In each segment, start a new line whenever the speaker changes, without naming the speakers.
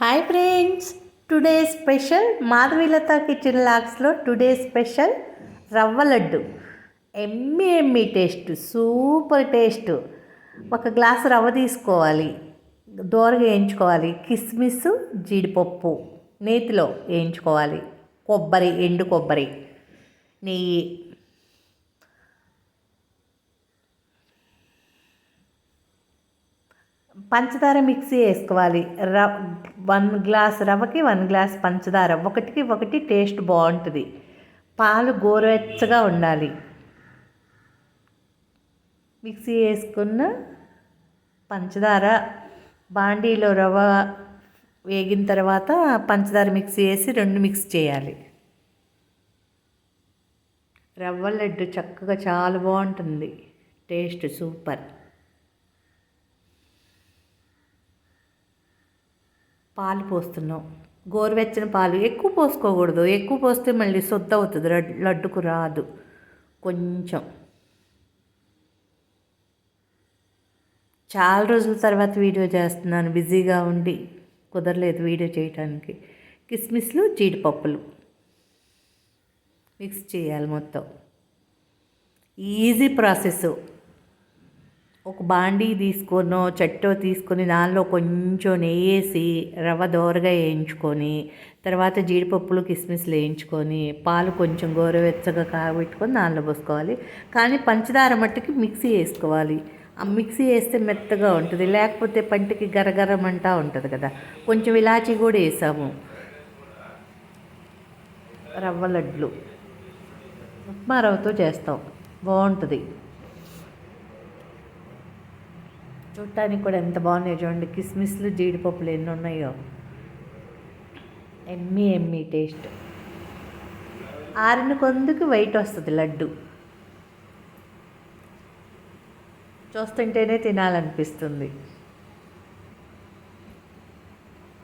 Hi friends today special Madhavilatha kitchen లాక్స్లో today special rava laddu. Yummy yummy taste super taste ఒక glass రవ్వ తీసుకోవాలి దోరగా వేయించుకోవాలి కిస్మిస్ జీడిపప్పు నేతిలో వేయించుకోవాలి కొబ్బరి ఎండు కొబ్బరి నెయ్యి. పంచదార మిక్సీ వేసుకోవాలి. ర వన్ గ్లాస్ రవ్వకి వన్ గ్లాస్ పంచదార. ఒకటికి ఒకటి టేస్ట్ బాగుంటుంది. పాలు గోరువెచ్చగా ఉండాలి. మిక్సీ వేసుకున్న పంచదార బాండీలో రవ్వ వేగిన తర్వాత పంచదార మిక్సీ వేసి రెండు మిక్స్ చేయాలి. రవ్వ లడ్డు చక్కగా చాలా బాగుంటుంది. Taste super. పాలు పోస్తున్నాం. గోరువెచ్చని పాలు ఎక్కువ పోసుకోకూడదు. ఎక్కువ పోస్తే మళ్ళీ సొద్ద అవుతుంది. లడ్డుకు రాదు. కొంచెం. చాలా రోజుల తర్వాత వీడియో చేస్తున్నాను. బిజీగా ఉండి కుదరలేదు వీడియో చేయడానికి కిస్మిస్లు జీడిపప్పులు. మిక్స్ చేయాలి మొత్తం. Easy process. ఒక బాండీ తీసుకొనో చెట్టో తీసుకొని దానిలో కొంచెం నెయ్యి వేసి రవ్వ దోరగా వేయించుకొని తర్వాత జీడిపప్పులు కిస్మిస్లు వేయించుకొని పాలు కొంచెం గోరువెచ్చగా కాగబెట్టుకొని దానిలో పోసుకోవాలి. కానీ పంచదార మట్టుకి మిక్సీ వేసుకోవాలి. ఆ మిక్సీ వేస్తే మెత్తగా ఉంటుంది. లేకపోతే పంటికి గరగరమంటా ఉంటుంది కదా. కొంచెం ఇలాచీ కూడా వేసాము. రవ్వ లడ్లు. ఉప్మా రవ్వతో చేస్తాం. బాగుంటుంది. చూడటానికి కూడా ఎంత బాగున్నాయో చూడండి. కిస్మిస్లు జీడిపప్పులు ఎన్ని ఉన్నాయో. Yummy yummy taste. ఆరిన కొందుకు వెయిట్ వస్తుంది లడ్డు. చూస్తుంటేనే తినాలనిపిస్తుంది.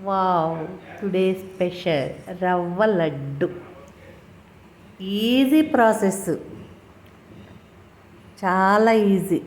Wow today special. Rava laddu. Easy process. చాలా ఈజీ.